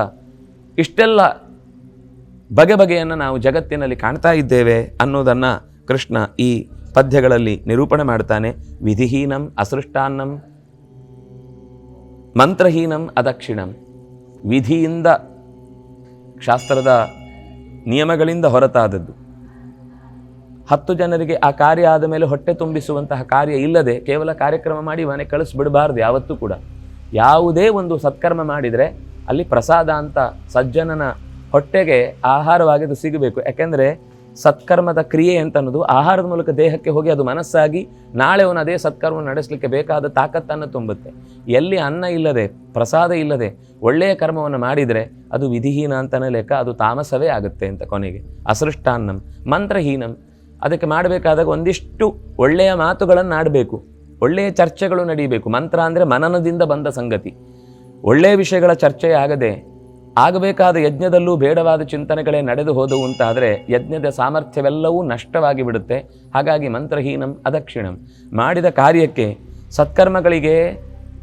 ಇಷ್ಟೆಲ್ಲ ಬಗೆ ಬಗೆಯನ್ನು ನಾವು ಜಗತ್ತಿನಲ್ಲಿ ಕಾಣ್ತಾ ಇದ್ದೇವೆ ಅನ್ನೋದನ್ನು ಕೃಷ್ಣ ಈ ಪದ್ಯಗಳಲ್ಲಿ ನಿರೂಪಣೆ ಮಾಡ್ತಾನೆ. ವಿಧಿಹೀನಂ ಅಸೃಷ್ಟಾನ್ನಂ ಮಂತ್ರಹೀನಂ ಅದಕ್ಷಿಣಂ. ವಿಧಿಯಿಂದ ಶಾಸ್ತ್ರದ ನಿಯಮಗಳಿಂದ ಹೊರತಾದದ್ದು. ಹತ್ತು ಜನರಿಗೆ ಆ ಕಾರ್ಯ ಆದ ಮೇಲೆ ಹೊಟ್ಟೆ ತುಂಬಿಸುವಂತಹ ಕಾರ್ಯ ಇಲ್ಲದೆ ಕೇವಲ ಕಾರ್ಯಕ್ರಮ ಮಾಡಿ ಮನೆ ಕಳಿಸ್ಬಿಡಬಾರ್ದು ಯಾವತ್ತೂ ಕೂಡ. ಯಾವುದೇ ಒಂದು ಸತ್ಕರ್ಮ ಮಾಡಿದರೆ ಅಲ್ಲಿ ಪ್ರಸಾದ ಅಂತ ಸಜ್ಜನನ ಹೊಟ್ಟೆಗೆ ಆಹಾರವಾಗಿ ಅದು ಸಿಗಬೇಕು. ಯಾಕೆಂದರೆ ಸತ್ಕರ್ಮದ ಕ್ರಿಯೆ ಅಂತ ಅನ್ನೋದು ಆಹಾರದ ಮೂಲಕ ದೇಹಕ್ಕೆ ಹೋಗಿ ಅದು ಮನಸ್ಸಾಗಿ ನಾಳೆ ಅವನು ಅದೇ ಸತ್ಕರ್ಮ ನಡೆಸಲಿಕ್ಕೆ ಬೇಕಾದ ತಾಕತ್ತನ್ನು ತುಂಬುತ್ತೆ. ಎಲ್ಲಿ ಅನ್ನ ಇಲ್ಲದೆ, ಪ್ರಸಾದ ಇಲ್ಲದೆ ಒಳ್ಳೆಯ ಕರ್ಮವನ್ನು ಮಾಡಿದರೆ ಅದು ವಿಧಿಹೀನ ಅಂತಲೇ ಲೆಕ್ಕ, ಅದು ತಾಮಸವೇ ಆಗುತ್ತೆ ಅಂತ ಕೊನೆಗೆ. ಅಸೃಷ್ಟಾನ್ನಂ, ಮಂತ್ರಹೀನಂ. ಅದಕ್ಕೆ ಮಾಡಬೇಕಾದಾಗ ಒಂದಿಷ್ಟು ಒಳ್ಳೆಯ ಮಾತುಗಳನ್ನು ಆಡಬೇಕು. ಒಳ್ಳೆಯ ಚರ್ಚೆಗಳು ನಡೀಬೇಕು. ಮಂತ್ರ ಅಂದರೆ ಮನನದಿಂದ ಬಂದ ಸಂಗತಿ. ಒಳ್ಳೆಯ ವಿಷಯಗಳ ಚರ್ಚೆ ಆಗದೆ ಆಗಬೇಕಾದ ಯಜ್ಞದಲ್ಲೂ ಬೇಡವಾದ ಚಿಂತನೆಗಳೇ ನಡೆದು ಹೋದವು ಅಂತಾದರೆ ಯಜ್ಞದ ಸಾಮರ್ಥ್ಯವೆಲ್ಲವೂ ನಷ್ಟವಾಗಿ ಬಿಡುತ್ತೆ ಹಾಗಾಗಿ ಮಂತ್ರಹೀನಂ ಅದಕ್ಷಿಣಂ. ಮಾಡಿದ ಕಾರ್ಯಕ್ಕೆ ಸತ್ಕರ್ಮಗಳಿಗೆ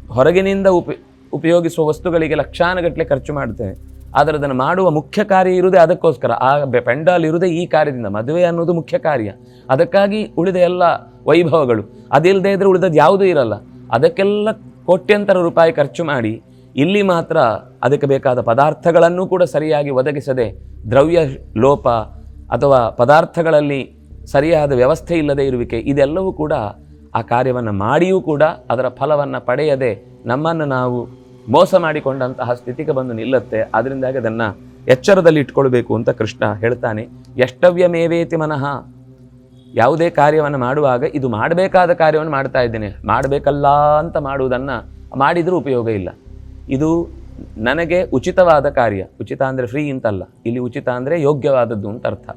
ಹೊರಗಿನಿಂದ ಉಪ, ಉಪಯೋಗಿಸುವ ವಸ್ತುಗಳಿಗೆ ಲಕ್ಷಾನುಗಟ್ಟಲೆ ಖರ್ಚು ಮಾಡ್ತೇವೆ ಆದರೆ ಅದನ್ನು ಮಾಡುವ ಮುಖ್ಯ ಕಾರ್ಯ ಇರುವುದೇ ಅದಕ್ಕೋಸ್ಕರ. ಆ ಪೆಂಡಾಲ್ ಇರುವುದೇ ಈ ಕಾರ್ಯದಿಂದ. ಮದುವೆ ಅನ್ನೋದು ಮುಖ್ಯ ಕಾರ್ಯ. ಅದಕ್ಕಾಗಿ ಉಳಿದ ಎಲ್ಲ ವೈಭವಗಳು. ಅದಿಲ್ಲದೆ ಇದ್ದರೆ ಉಳಿದದ್ದು ಯಾವುದೂ ಇರಲ್ಲ. ಅದಕ್ಕೆಲ್ಲ ಕೋಟ್ಯಂತರ ರೂಪಾಯಿ ಖರ್ಚು ಮಾಡಿ ಇಲ್ಲಿ ಮಾತ್ರ ಅದಕ್ಕೆ ಬೇಕಾದ ಪದಾರ್ಥಗಳನ್ನು ಕೂಡ ಸರಿಯಾಗಿ ಒದಗಿಸದೆ ದ್ರವ್ಯ ಲೋಪ ಅಥವಾ ಪದಾರ್ಥಗಳಲ್ಲಿ ಸರಿಯಾದ ವ್ಯವಸ್ಥೆ ಇಲ್ಲದೆ ಇರುವಿಕೆ ಇದೆಲ್ಲವೂ ಕೂಡ ಆ ಕಾರ್ಯವನ್ನು ಮಾಡಿಯೂ ಕೂಡ ಅದರ ಫಲವನ್ನು ಪಡೆಯದೆ ನಮ್ಮನ್ನು ನಾವು ಮೋಸ ಮಾಡಿಕೊಂಡಂತಹ ಸ್ಥಿತಿಗೆ ಬಂದು ನಿಲ್ಲುತ್ತೆ. ಅದರಿಂದಾಗಿ ಅದನ್ನು ಎಚ್ಚರದಲ್ಲಿ ಇಟ್ಕೊಳ್ಬೇಕು ಅಂತ ಕೃಷ್ಣ ಹೇಳ್ತಾನೆ. ಎಷ್ಟವ್ಯಮೇವೇತಿ ಮನಃ. ಯಾವುದೇ ಕಾರ್ಯವನ್ನು ಮಾಡುವಾಗ ಇದು ಮಾಡಬೇಕಾದ ಕಾರ್ಯವನ್ನು ಮಾಡ್ತಾ ಇದ್ದೇನೆ. ಮಾಡಬೇಕಲ್ಲ ಅಂತ ಮಾಡುವುದನ್ನು ಮಾಡಿದರೂ ಉಪಯೋಗ ಇಲ್ಲ. ಇದು ನನಗೆ ಉಚಿತವಾದ ಕಾರ್ಯ. ಉಚಿತ ಅಂದರೆ ಫ್ರೀ ಅಂತಲ್ಲ. ಇಲ್ಲಿ ಉಚಿತ ಅಂದರೆ ಯೋಗ್ಯವಾದದ್ದು ಅಂತ ಅರ್ಥ.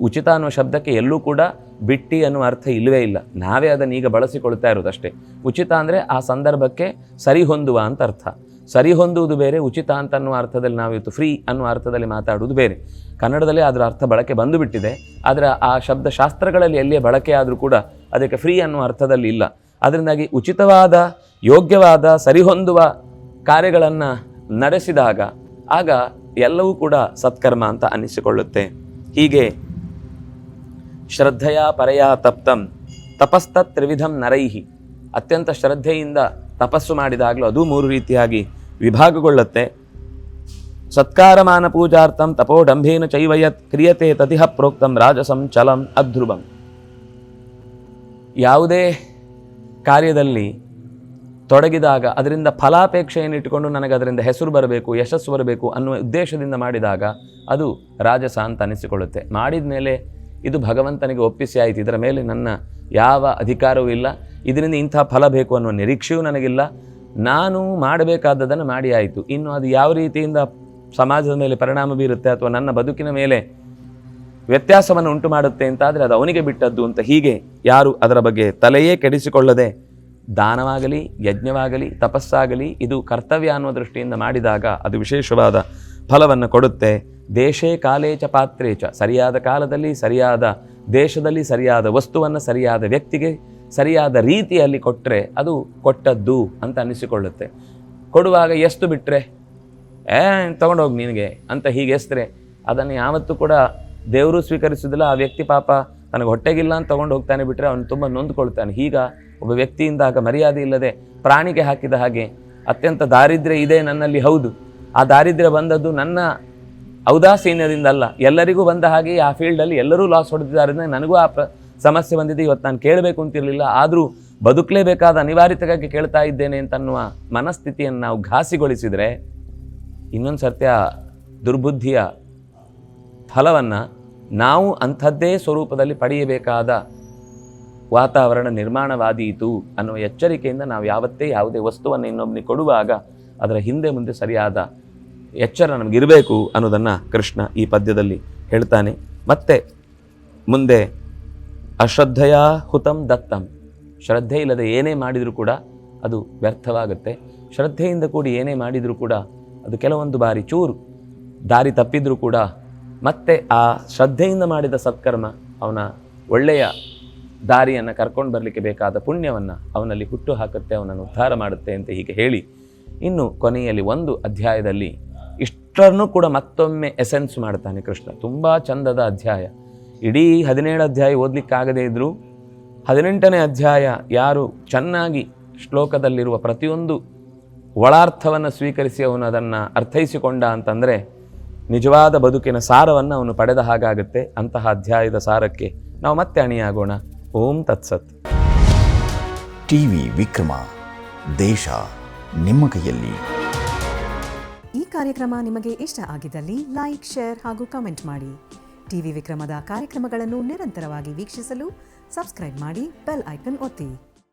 ಉಚಿತ ಅನ್ನೋ ಶಬ್ದಕ್ಕೆ ಎಲ್ಲೂ ಕೂಡ ಬಿಟ್ಟಿ ಅನ್ನುವ ಅರ್ಥ ಇಲ್ಲವೇ ಇಲ್ಲ. ನಾವೇ ಅದನ್ನು ಈಗ ಬಳಸಿಕೊಳ್ತಾ ಇರೋದಷ್ಟೇ ಉಚಿತ ಅಂದರೆ ಆ ಸಂದರ್ಭಕ್ಕೆ ಸರಿ ಹೊಂದುವ ಅಂತ ಅರ್ಥ. ಸರಿ ಹೊಂದುವುದು ಬೇರೆ, ಉಚಿತ ಅಂತ ಅನ್ನುವ ಅರ್ಥದಲ್ಲಿ ನಾವು ಇವತ್ತು ಫ್ರೀ ಅನ್ನುವ ಅರ್ಥದಲ್ಲಿ ಮಾತಾಡುವುದು ಬೇರೆ. ಕನ್ನಡದಲ್ಲಿ ಅದರ ಅರ್ಥ ಬಳಕೆ ಬಂದುಬಿಟ್ಟಿದೆ. ಆದರೆ ಆ ಶಬ್ದ ಶಾಸ್ತ್ರಗಳಲ್ಲಿ ಎಲ್ಲಿಯೇ ಬಳಕೆ ಆದರೂ ಕೂಡ ಅದಕ್ಕೆ ಫ್ರೀ ಅನ್ನುವ ಅರ್ಥದಲ್ಲಿ ಇಲ್ಲ. ಅದರಿಂದಾಗಿ ಉಚಿತವಾದ, ಯೋಗ್ಯವಾದ ಸರಿಹೊಂದುವ ಕಾರ್ಯಗಳನ್ನು ನಡೆಸಿದಾಗ ಆಗ ಎಲ್ಲವೂ ಕೂಡ ಸತ್ಕರ್ಮ ಅಂತ ಅನ್ನಿಸಿಕೊಳ್ಳುತ್ತೆ. ಹೀಗೆ ಶ್ರದ್ಧೆಯ ಪರಯ ತಪ್ತಂ ತಪಸ್ತ ತ್ರಿವಿಧಂ ನರೈಹಿ. ಅತ್ಯಂತ ಶ್ರದ್ಧೆಯಿಂದ ತಪಸ್ಸು ಮಾಡಿದಾಗಲೂ ಅದು ಮೂರು ರೀತಿಯಾಗಿ ವಿಭಾಗಗೊಳ್ಳುತ್ತೆ. ಸತ್ಕಾರಮಾನ ಪೂಜಾರ್ಥಂ ತಪೋಡಂಭೇನ ಚೈವಯತ್ ಕ್ರಿಯತೆ ತತಿಹ ಪ್ರೋಕ್ತಂ ರಾಜಸಂ ಚಲಂ ಅಧ್ರುವಂ. ಯಾವುದೇ ಕಾರ್ಯದಲ್ಲಿ ತೊಡಗಿದಾಗ ಅದರಿಂದ ಫಲಾಪೇಕ್ಷೆಯನ್ನು ಇಟ್ಟುಕೊಂಡು ನನಗೆ ಅದರಿಂದ ಹೆಸರು ಬರಬೇಕು, ಯಶಸ್ಸು ಬರಬೇಕು ಅನ್ನುವ ಉದ್ದೇಶದಿಂದ ಮಾಡಿದಾಗ ಅದು ರಾಜಸ ಅಂತ ಅನಿಸಿಕೊಳ್ಳುತ್ತೆ. ಮಾಡಿದ ಮೇಲೆ ಇದು ಭಗವಂತನಿಗೆ ಒಪ್ಪಿಸಿ ಆಯಿತು. ಇದರ ಮೇಲೆ ನನ್ನ ಯಾವ ಅಧಿಕಾರವೂ ಇಲ್ಲ. ಇದರಿಂದ ಇಂಥ ಫಲ ಬೇಕು ಅನ್ನುವ ನಿರೀಕ್ಷೆಯೂ ನನಗಿಲ್ಲ. ನಾನು ಮಾಡಬೇಕಾದದನ್ನು ಮಾಡಿ ಆಯಿತು. ಇನ್ನು ಅದು ಯಾವ ರೀತಿಯಿಂದ ಸಮಾಜದ ಮೇಲೆ ಪರಿಣಾಮ ಬೀರುತ್ತೆ ಅಥವಾ ನನ್ನ ಬದುಕಿನ ಮೇಲೆ ವ್ಯತ್ಯಾಸವನ್ನು ಉಂಟು ಮಾಡುತ್ತೆ ಅಂತಾದರೆ ಅದು ಅವನಿಗೆ ಬಿಟ್ಟದ್ದು ಅಂತ ಹೀಗೆ ಯಾರು ಅದರ ಬಗ್ಗೆ ತಲೆಯೇ ಕೆಡಿಸಿಕೊಳ್ಳದೆ ದಾನವಾಗಲಿ, ಯಜ್ಞವಾಗಲಿ, ತಪಸ್ಸಾಗಲಿ, ಇದು ಕರ್ತವ್ಯ ಅನ್ನುವ ದೃಷ್ಟಿಯಿಂದ ಮಾಡಿದಾಗ ಅದು ವಿಶೇಷವಾದ ಫಲವನ್ನು ಕೊಡುತ್ತೆ. ದೇಶೇ ಕಾಲೇ ಚ ಪಾತ್ರೇ ಚ. ಸರಿಯಾದ ಕಾಲದಲ್ಲಿ ಸರಿಯಾದ ದೇಶದಲ್ಲಿ ಸರಿಯಾದ ವಸ್ತುವನ್ನು ಸರಿಯಾದ ವ್ಯಕ್ತಿಗೆ ಸರಿಯಾದ ರೀತಿಯಲ್ಲಿ ಕೊಟ್ಟರೆ ಅದು ಕೊಟ್ಟದ್ದು ಅಂತ ಅನ್ನಿಸಿಕೊಳ್ಳುತ್ತೆ. ಕೊಡುವಾಗ ಎಷ್ಟು ಬಿಟ್ಟರೆ ಏ, ತಗೊಂಡೋಗಿ ನಿನಗೆ ಅಂತ ಹೀಗೆ ಎಸ್ತರೆ. ಅದನ್ನು ಯಾವತ್ತೂ ಕೂಡ ದೇವರು ಸ್ವೀಕರಿಸುವುದಿಲ್ಲ, ಆ ವ್ಯಕ್ತಿ ಪಾಪ ನನಗೆ ಹೊಟ್ಟೆಗಿಲ್ಲ ಅಂತ ತಗೊಂಡು ಹೋಗ್ತಾನೆ ಬಿಟ್ಟರೆ ಅವನು ತುಂಬ ನೊಂದ್ಕೊಳ್ತಾನೆ. ಈಗ ಒಬ್ಬ ವ್ಯಕ್ತಿಯಿಂದ ಆಗ ಮರ್ಯಾದೆ ಇಲ್ಲದೆ ಪ್ರಾಣಿಗೆ ಹಾಕಿದ ಹಾಗೆ ಅತ್ಯಂತ ದಾರಿದ್ರ್ಯ ಇದೆ ನನ್ನಲ್ಲಿ, ಹೌದು. ಆ ದಾರಿದ್ರ್ಯ ಬಂದದ್ದು ನನ್ನ ಔದಾಸೀನ್ಯದಿಂದ ಅಲ್ಲ. ಎಲ್ಲರಿಗೂ ಬಂದ ಹಾಗೆ ಆ ಫೀಲ್ಡಲ್ಲಿ ಎಲ್ಲರೂ ಲಾಸ್ ಹೊಡೆದಿದ್ದಾರೆ ನನಗೂ ಆ ಪ್ರ ಸಮಸ್ಯೆ ಬಂದಿದೆ. ಇವತ್ತು ನಾನು ಕೇಳಬೇಕು ಅಂತಿರಲಿಲ್ಲ ಆದರೂ ಬದುಕಲೇಬೇಕಾದ ಅನಿವಾರ್ಯತೆಗಾಗಿ ಕೇಳ್ತಾ ಇದ್ದೇನೆ ಅಂತನ್ನುವ ಮನಸ್ಥಿತಿಯನ್ನು ನಾವು ಘಾಸಿಗೊಳಿಸಿದರೆ ಇನ್ನೊಂದು ಸರ್ತಿ ಆ ದುರ್ಬುದ್ಧಿಯ ಫಲವನ್ನು ನಾವು ಅಂಥದ್ದೇ ಸ್ವರೂಪದಲ್ಲಿ ಪಡೆಯಬೇಕಾದ ವಾತಾವರಣ ನಿರ್ಮಾಣವಾದೀತು ಅನ್ನುವ ಎಚ್ಚರಿಕೆಯಿಂದ ನಾವು ಯಾವತ್ತೇ ಯಾವುದೇ ವಸ್ತುವನ್ನು ಇನ್ನೊಬ್ಬನಿಗೆ ಕೊಡುವಾಗ ಅದರ ಹಿಂದೆ ಮುಂದೆ ಸರಿಯಾದ ಎಚ್ಚರ ನಮಗಿರಬೇಕು ಅನ್ನೋದನ್ನು ಕೃಷ್ಣ ಈ ಪದ್ಯದಲ್ಲಿ ಹೇಳ್ತಾನೆ. ಮತ್ತೆ ಮುಂದೆ, ಅಶ್ರದ್ಧೆಯ ಹುತಂ ದತ್ತಂ. ಶ್ರದ್ಧೆ ಇಲ್ಲದೆ ಏನೇ ಮಾಡಿದರೂ ಕೂಡ ಅದು ವ್ಯರ್ಥವಾಗುತ್ತೆ. ಶ್ರದ್ಧೆಯಿಂದ ಕೂಡಿ ಏನೇ ಮಾಡಿದರೂ ಕೂಡ ಅದು ಕೆಲವೊಂದು ಬಾರಿ ಚೂರು ದಾರಿ ತಪ್ಪಿದರೂ ಕೂಡ ಮತ್ತೆ ಆ ಶ್ರದ್ಧೆಯಿಂದ ಮಾಡಿದ ಸತ್ಕರ್ಮ ಅವನ ಒಳ್ಳೆಯ ದಾರಿಯನ್ನು ಕರ್ಕೊಂಡು ಬರಲಿಕ್ಕೆ ಬೇಕಾದ ಪುಣ್ಯವನ್ನು ಅವನಲ್ಲಿ ಹುಟ್ಟು ಹಾಕುತ್ತೆ, ಅವನನ್ನು ಉದ್ಧಾರ ಮಾಡುತ್ತೆ ಅಂತ ಹೀಗೆ ಹೇಳಿ ಇನ್ನು ಕೊನೆಯಲ್ಲಿ ಒಂದು ಅಧ್ಯಾಯದಲ್ಲಿ ಇಷ್ಟರನ್ನೂ ಕೂಡ ಮತ್ತೊಮ್ಮೆ ಎಸೆನ್ಸ್ ಮಾಡ್ತಾನೆ ಕೃಷ್ಣ. ತುಂಬ ಚಂದದ ಅಧ್ಯಾಯ. ಇಡೀ ಹದಿನೇಳು ಅಧ್ಯಾಯ ಓದಲಿಕ್ಕಾಗದೇ ಇದ್ದರೂ ಹದಿನೆಂಟನೇ ಅಧ್ಯಾಯ ಯಾರು ಚೆನ್ನಾಗಿ ಶ್ಲೋಕದಲ್ಲಿರುವ ಪ್ರತಿಯೊಂದು ಒಳಾರ್ಥವನ್ನು ಸ್ವೀಕರಿಸಿ ಅವನು ಅದನ್ನು ಅರ್ಥೈಸಿಕೊಂಡ ಅಂತಂದರೆ ನಿಜವಾದ ಬದುಕಿನ ಸಾರವನ್ನು ಅವನು ಪಡೆದ ಹಾಗಾಗುತ್ತೆ. ಅಂತಹ ಅಧ್ಯಾಯದ ಸಾರಕ್ಕೆ ನಾವು ಮತ್ತೆ ಅಣಿಯಾಗೋಣ. ಓಂ ತತ್ಸತ್. ಟಿವಿ ವಿಕ್ರಮ ದೇಶ ನಿಮ್ಮ ಕೈಯಲ್ಲಿ. ಈ ಕಾರ್ಯಕ್ರಮ ನಿಮಗೆ ಇಷ್ಟ ಆಗಿದ್ದಲ್ಲಿ ಲೈಕ್ ಶೇರ್ ಹಾಗೂ ಕಮೆಂಟ್ ಮಾಡಿ. ಟಿವಿ ವಿಕ್ರಮದ ಕಾರ್ಯಕ್ರಮಗಳನ್ನು ನಿರಂತರವಾಗಿ ವೀಕ್ಷಿಸಲು ಸಬ್ಸ್ಕ್ರೈಬ್ ಮಾಡಿ ಬೆಲ್ ಐಕನ್ ಒತ್ತಿ.